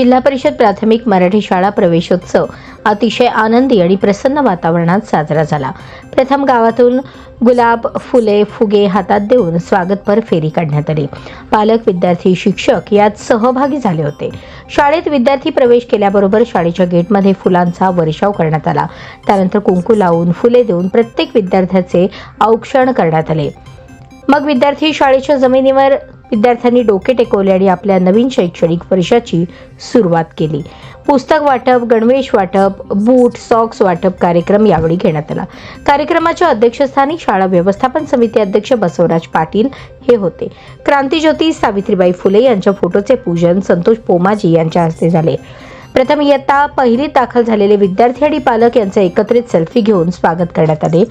जिल्हा परिषद प्राथमिक मराठी शाळा प्रवेशोत्सव अतिशय आनंदी आणि प्रसन्न वातावरणात साजरा झाला. प्रथम गावातून गुलाब फुले फुगे हातात देऊन स्वागतपर फेरी काढण्यात आली. पालक विद्यार्थी शिक्षक यात सहभागी झाले होते. शाळेत विद्यार्थी प्रवेश केल्याबरोबर शाळेच्या गेटमध्ये फुलांचा वर्षाव करण्यात आला. त्यानंतर कुंकू लावून फुले देऊन प्रत्येक विद्यार्थ्याचे औक्षण करण्यात आले. मग विद्यार्थी शाळेच्या जमिनीवर विद्यार्थ्यांनी डोके टेकवले आणि आपल्या नवीन शैक्षणिक वर्षाची सुरुवात केली. पुस्तक वाटप गणवेश वाटप बूट सॉक्स वाटप कार्यक्रम यावेळी घेण्यात आला. कार्यक्रमाच्या अध्यक्षस्थानी शाळा व्यवस्थापन समिती अध्यक्ष बसवराज पाटील हे होते. क्रांतीज्योती सावित्रीबाई फुले यांच्या फोटोचे पूजन संतोष पोमाजी यांच्या हस्ते झाले. प्रथम इयत्ता पहिलीत दाखल झालेले विद्यार्थी आणि पालक यांचे एकत्रित सेल्फी घेऊन स्वागत करण्यात आले.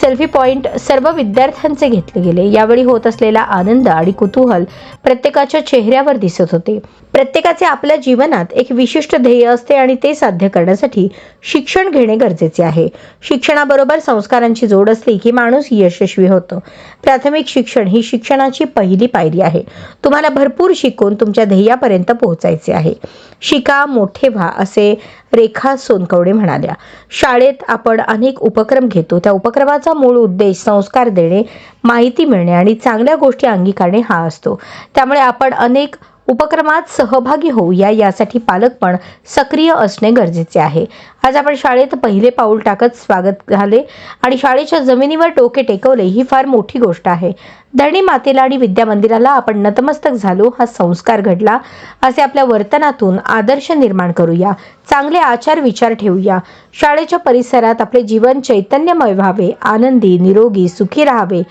सेल्फी पॉइंट सर्व विद्यार्थ्यांचे घेतले गेले. यावेळी होत असलेला आनंद आणि कुतूहल प्रत्येकाच्या चेहऱ्यावर दिसत होते. प्रत्येकाचे आपल्या जीवनात एक विशिष्ट ध्येय असते आणि ते साध्य करण्यासाठी शिक्षण घेणे गरजेचे आहे. शिक्षणाबरोबर संस्कारांची जोड असली की माणूस यशस्वी होतो. प्राथमिक शिक्षण ही शिक्षणाची पहिली पायरी आहे. तुम्हाला भरपूर शिकून तुमच्या ध्येयापर्यंत पोहोचायचे आहे. शिका मोठे व्हा असे रेखा सोनकवडे म्हणाल्या. शाळेत आपण अनेक उपक्रम घेतो. त्या उपक्रमाचा मूळ उद्देश संस्कार देणे माहिती मिळणे आणि चांगल्या गोष्टी अंगीकारणे हा असतो. त्यामुळे आपण अनेक उपक्रमात सहभागी होऊया यासाठी पालक पण सक्रिय असणे गरजेचे आहे. आज आपण शाळेत पहिले पाऊल टाकत स्वागत झाले आणि शाळेच्या जमिनीवर डोके टेकवले ही फार मोठी गोष्ट आहे. धरणी मातेला आणि विद्या मंदिराला आपण नतमस्तक झालो हा संस्कार घडला. असे आपल्या वर्तनातून आदर्श निर्माण करूया. चांगले आचार विचार ठेवूया. शाळेच्या परिसरात आपले जीवन चैतन्यमय व्हावे आनंदी निरोगी सुखी राहावे.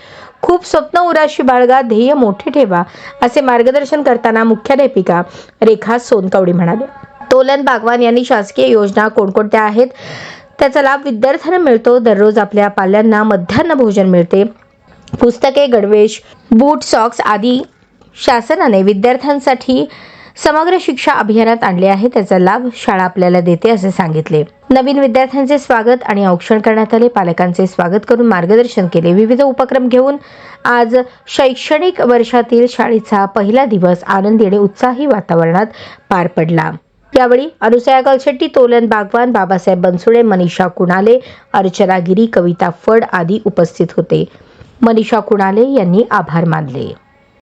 खूप स्वप्न उराशी बाळगा ध्येय मोठे ठेवा असे मार्गदर्शन करताना मुख्याध्यापिका रेखा सोनकवडी म्हणाल्या तोलन बागवान यांनी शासकीय योजना कोणकोणत्या आहेत? त्याचा लाभ विद्यार्थ्यांना मिळतो. दररोज आपल्या पाल्यांना मध्यान्ह भोजन मिळते. पुस्तके गणवेश बूट सॉक्स आदी शासनाने विद्यार्थ्यांसाठी समग्र शिक्षा अभियानात आणले आहे. त्याचा लाभ शाळा आपल्याला देते असे सांगितले. नवीन विद्यार्थ्यांचे स्वागत आणि औक्षण करण्यात आले. पालकांचे स्वागत करून मार्गदर्शन केले. विविध उपक्रम घेऊन आज शैक्षणिक वर्षातील शाळेचा पहिला दिवस आनंदी आणि उत्साही वातावरणात पार पडला. यावेळी अनुसया कलशेट्टी तोलन बागवान बाबासाहेब बनसुडे मनीषा कुणाले अर्चना गिरी कविता फड आदी उपस्थित होते. मनीषा कुणाले यांनी आभार मानले.